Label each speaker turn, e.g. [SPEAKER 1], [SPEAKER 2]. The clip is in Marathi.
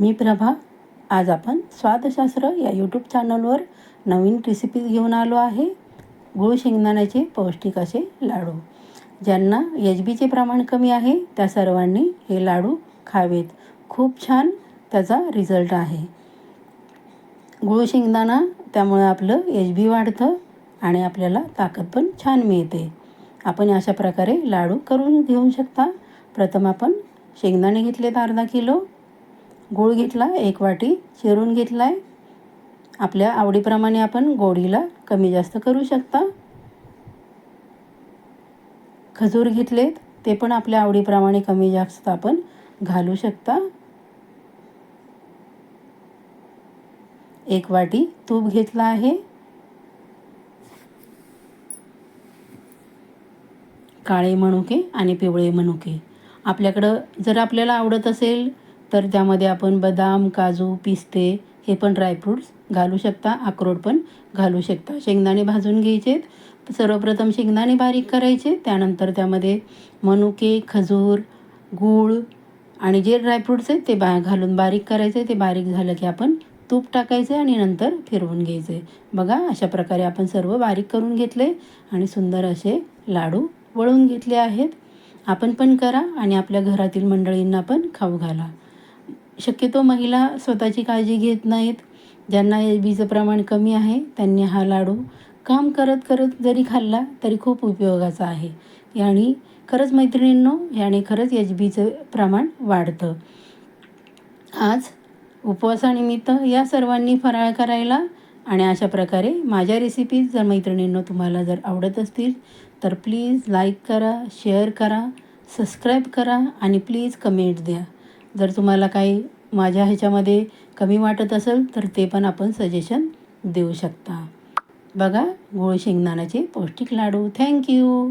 [SPEAKER 1] मी प्रभा. आज आपण स्वादशास्त्र या यूट्यूब चॅनलवर नवीन रेसिपीज घेऊन आलो आहे. गुळ शेंगदाण्याचे पौष्टिक असे लाडू. ज्यांना एच बीचे प्रमाण कमी आहे त्या सर्वांनी हे लाडू खावेत. खूप छान त्याचा रिझल्ट आहे. गुळ शेंगदाणा त्यामुळे आपलं एच बी वाढतं आणि आपल्याला ताकद पण छान मिळते. आपण अशा प्रकारे लाडू करून घेऊ शकता. प्रथम आपण शेंगदाणे घेतलेत अर्धा किलो. गूळ घेतला एक वाटी चिरून घेतला आहे आपल्या आवडीप्रमाणे आपण गोडीला कमी जास्त करू शकता. खजूर घेतलेत ते पण आपल्या आवडीप्रमाणे कमी जास्त आपण घालू शकता. एक वाटी तूप घेतला आहे. काळे मनुके आणि पिवळे मनुके. आपल्याकडं जर आपल्याला आवडत असेल तर त्यामध्ये आपण बदाम काजू पिस्ते हे पण ड्रायफ्रूट्स घालू शकता. अक्रोड पण घालू शकता. शेंगदाणे भाजून घ्यायचेत सर्वप्रथम शेंगदाणे बारीक करायचे. त्यानंतर त्यामध्ये मनुके खजूर गूळ आणि जे ड्रायफ्रूट्स आहेत ते बा घालून बारीक करायचे. ते बारीक झालं की आपण तूप टाकायचे आणि नंतर फिरवून घ्यायचे. बघा अशा प्रकारे आपण सर्व बारीक करून घेतले आणि सुंदर असे लाडू वळून घेतले आहेत. आपण पण करा आणि आपल्या घरातील मंडळींना पण खाऊ घाला. शक्यतो महिला स्वतःची काळजी घेत नाहीत. ज्यांना एच बीचं प्रमाण कमी आहे त्यांनी हा लाडू काम करत करत जरी खाल्ला तरी खूप उपयोगाचा आहे. आणि खरंच मैत्रिणींनो याने खरंच एच बीचं प्रमाण वाढतं. आज उपवासानिमित्त या सर्वांनी फराळ करायला आणि अशा प्रकारे माझ्या रेसिपीज जर मैत्रिणींनो तुम्हाला जर आवडत असतील तर प्लीज लाईक करा शेअर करा सबस्क्राईब करा आणि प्लीज कमेंट द्या. जर तुम्हाला काही माझ्या ह्याच्यामध्ये कमी वाटत असेल तर ते पण आपण सजेशन देऊ शकता. बघा गोळ शेंगदाण्याचे पौष्टिक लाडू. थँक्यू